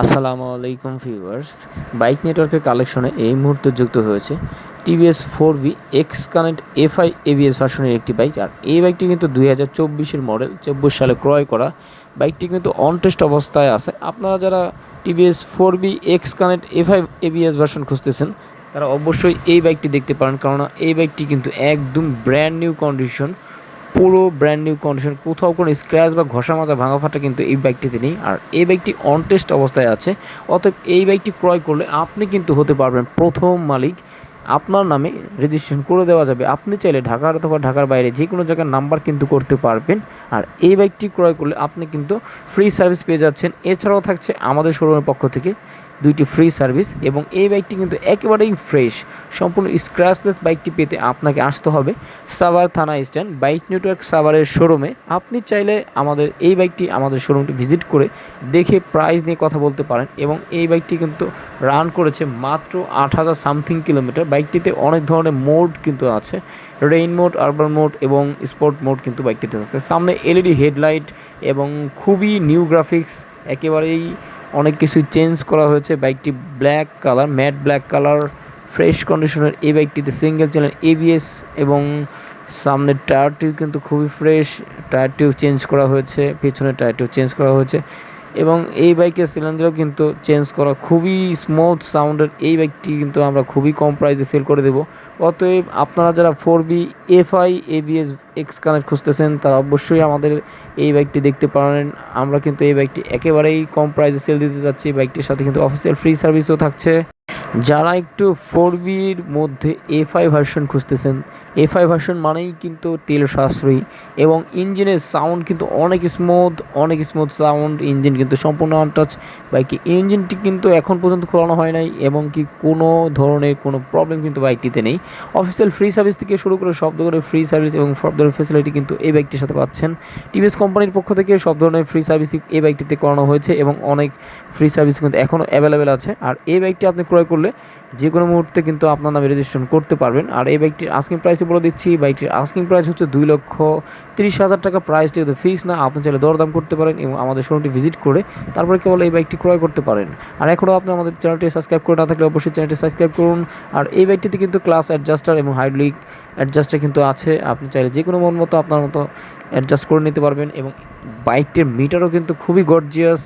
আসসালামু আলাইকুম viewers. Bike নেটওয়ার্কের কালেকশনে এই মুহূর্তে যুক্ত হয়েছে TVS four V X connect FI ABS ভার্সনের একটি বাইক। আর এই বাইকটি কিন্তু দুই হাজার চব্বিশের মডেল, চব্বিশ সালে ক্রয় করা। বাইকটি কিন্তু অনটেস্ট অবস্থায় আছে। আপনারা যারা TVS four V X connect FI ABS version খুঁজতেছেন, তারা অবশ্যই এই বাইকটি দেখতে পারেন। কেননা এই বাইকটি কিন্তু একদম ব্র্যান্ড নিউ কন্ডিশন পুরো ব্র্যান্ড নিউ কন্ডিশন কোথাও কোনো স্ক্র্যাচ বা ঘষা মাজা ভাঙা ফাটা কিন্তু এই বাইকটিতে নেই। আর এই বাইকটি অনটেস্ট অবস্থায় আছে। অতএব এই বাইকটি ক্রয় করলে আপনি কিন্তু হতে পারবেন প্রথম মালিক। আপনার নামে রেজিস্ট্রেশন করে দেওয়া যাবে। আপনি চাইলে ঢাকার অথবা ঢাকার বাইরে যে কোনো জায়গার নাম্বার কিন্তু করতে পারবেন। আর এই বাইকটি ক্রয় করলে আপনি কিন্তু ফ্রি সার্ভিস পেয়ে যাচ্ছেন। এছাড়াও থাকছে আমাদের শোরুমের পক্ষ থেকে দুইটি ফ্রি সার্ভিস এবং এই বাইকটি কিন্তু একেবারেই ফ্রেশ সম্পূর্ণ স্ক্র্যাচলেস বাইকটি পেতে আপনাকে আসতে হবে সাভার থানা স্ট্যান্ড বাইক নেটওয়ার্ক সাভারের শোরুমে আপনি চাইলে আমাদের এই বাইকটি আমাদের শোরুমটি ভিজিট করে দেখে প্রাইস নিয়ে কথা বলতে পারেন এবং এই বাইকটি কিন্তু রান করেছে মাত্র আট হাজার সামথিং কিলোমিটার বাইকটিতে অনেক ধরনের মোড কিন্তু আছে রেইন মোড আরবান মোড এবং স্পোর্ট মোড কিন্তু বাইকটিতে আছে। সামনে এলইডি হেডলাইট এবং খুবই নিউ গ্রাফিক্স একেবারেই অনেক কিছু চেঞ্জ করা হয়েছে। বাইকটি black colour matte black colour fresh কন্ডিশনের এই বাইকটিতে সিঙ্গেল চ্যানেল এবিএস এবং সামনের টায়ারটিও কিন্তু খুবই ফ্রেশ টায়ারটিও চেঞ্জ করা হয়েছে, পেছনের টায়ারটিও চেঞ্জ করা হয়েছে। এবং এই বাইকের সিলিন্ডারও কিন্তু চেঞ্জ করা খুবই স্মুথ সাউন্ডের এই বাইকটি কিন্তু আমরা খুবই কম প্রাইসে সেল করে দেবো। অতএব আপনারা যারা four V FI ABS X connect খুঁজতেছেন, তারা অবশ্যই আমাদের এই বাইকটি দেখতে পারেন। আমরা কিন্তু এই বাইকটি একেবারেই কম প্রাইসে সেল দিতে যাচ্ছি। বাইকটির সাথে কিন্তু অফিসিয়াল ফ্রি সার্ভিসও থাকছে। যারা একটু ফোর বির মধ্যে এফআই ভার্সন খুঁজতেছেন এফআই ভার্সন মানেই কিন্তু তেল সাশ্রয়ী এবং ইঞ্জিনের সাউন্ড কিন্তু অনেক স্মুথ অনেক স্মুথ সাউন্ড ইঞ্জিন কিন্তু সম্পূর্ণ আনটাচ বাইকে ইঞ্জিনটি কিন্তু এখন পর্যন্ত খোলানো হয় নাই এবং কি কোনো ধরনের কোনো প্রবলেম কিন্তু বাইকটিতে নেই। অফিসিয়াল ফ্রি সার্ভিস থেকে শুরু করে সব ধরনের ফ্রি সার্ভিস এবং সব ধরনের ফেসিলিটি কিন্তু এই বাইকটির সাথে পাচ্ছেন। টিভিএস কোম্পানির পক্ষ থেকে সব ধরনের ফ্রি সার্ভিস এই বাইকটিতে করানো হয়েছে এবং অনেক ফ্রি সার্ভিস কিন্তু এখনও অ্যাভেলেবেল আছে। আর এই বাইকটি আপনি ক্রয় করলে যে কোনো মুহূর্তে কিন্তু আপনার নামে রেজিস্ট্রেশন করতে পারবেন। আর এই বাইকটির আস্কিং প্রাইসে বলে দিচ্ছি বাইকটির আস্কিং প্রাইস হচ্ছে দুই লক্ষ তিরিশ হাজার টাকা। প্রাইসটি কিন্তু ফিক্স না, আপনি চাইলে দরদাম করতে পারেন এবং আমাদের শোরুমটি ভিজিট করে তারপরে কেবল এই বাইকটি ক্রয় করতে পারেন। আর এখনও আপনি আমাদের চ্যানেলটি সাবস্ক্রাইব করে না থাকলে অবশ্যই চ্যানেলটি সাবস্ক্রাইব করুন। আর এই বাইকটিতে কিন্তু ক্লাস অ্যাডজাস্টার এবং হাইড্রোলিক অ্যাডজাস্টার কিন্তু আছে। আপনি চাইলে যে কোনো মন মতো আপনার মতো অ্যাডজাস্ট করে নিতে পারবেন এবং বাইকটির মিটারও কিন্তু খুবই গর্জিয়াস